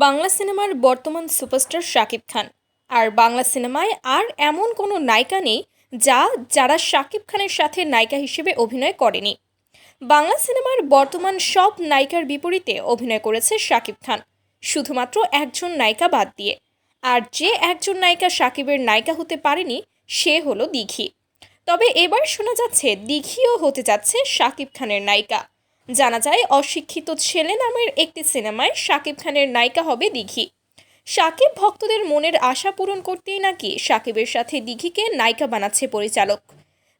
বাংলা সিনেমার বর্তমান সুপারস্টার শাকিব খান। আর বাংলা সিনেমায় আর এমন কোনো নায়িকা নেই যা, যারা শাকিব খানের সাথে নায়িকা হিসেবে অভিনয় করেনি। বাংলা সিনেমার বর্তমান সব নায়িকার বিপরীতে অভিনয় করেছে শাকিব খান। শুধুমাত্র একজন নায়িকা বাদ দিয়ে। আর যে একজন নায়িকা শাকিবের নায়িকা হতে পারেনি, সে হলো দিঘি। তবে এবার শোনা যাচ্ছে, দিঘিও হতে যাচ্ছে শাকিব খানের নায়িকা। জানা যায়, অশিক্ষিত ছেলে নামের একটি সিনেমায় শাকিব খানের নায়িকা হবে দিঘি। শাকিব ভক্তদের মনের আশা পূরণ করতেই নাকি শাকিবের সাথে দিঘিকে নায়িকা বানাচ্ছে পরিচালক।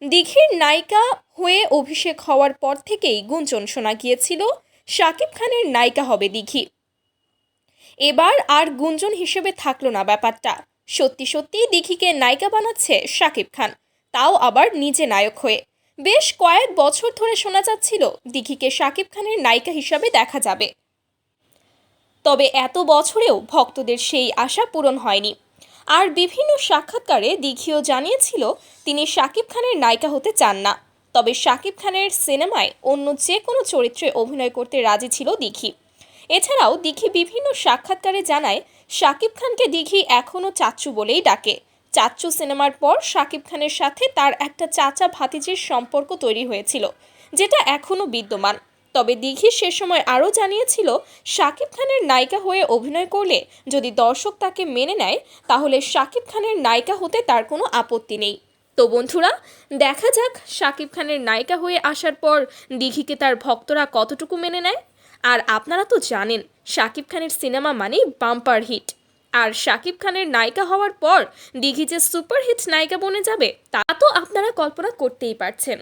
দিঘির নায়িকা হয়ে অভিষেক হওয়ার পর থেকেই গুঞ্জন শোনা গিয়েছিল, শাকিব খানের নায়িকা হবে দিঘি। এবার আর গুঞ্জন হিসেবে থাকল না ব্যাপারটা। সত্যি সত্যি দিঘিকে নায়িকা বানাচ্ছে শাকিব খান, তাও আবার নিজে নায়ক হয়ে। বেশ কয়েক বছর ধরে শোনা যাচ্ছিল দিঘিকে শাকিব খানের নায়িকা হিসাবে দেখা যাবে। তবে এত বছরেও ভক্তদের সেই আশা পূরণ হয়নি। আর বিভিন্ন সাক্ষাৎকারে দিঘিও জানিয়েছিল তিনি শাকিব খানের নায়িকা হতে চান না। তবে শাকিব খানের সিনেমায় অন্য যে কোনো চরিত্রে অভিনয় করতে রাজি ছিল দিঘি। এছাড়াও দিঘি বিভিন্ন সাক্ষাৎকারে জানায়, শাকিব খানকে দিঘি এখনও চাচ্চু বলেই ডাকে। চাচ্চু সিনেমার পর শাকিব খানের সাথে তার একটা চাচা ভাতিজির সম্পর্ক তৈরি হয়েছিল, যেটা এখনও বিদ্যমান। তবে দিঘি সে সময় আরও জানিয়েছিল, শাকিব খানের নায়িকা হয়ে অভিনয় করলে যদি দর্শক তাকে মেনে নেয়, তাহলে শাকিব খানের নায়িকা হতে তার কোনো আপত্তি নেই। তো বন্ধুরা, দেখা যাক শাকিব খানের নায়িকা হয়ে আসার পর দিঘিকে তার ভক্তরা কতটুকু মেনে নেয়। আর আপনারা তো জানেন, শাকিব খানের সিনেমা মানেই বাম্পার হিট। আর শাকিব খানের নায়িকা হওয়ার পর দিঘি যে সুপারহিট নায়িকা বনে যাবে, তা তো আপনারা কল্পনা করতেই পারছেন।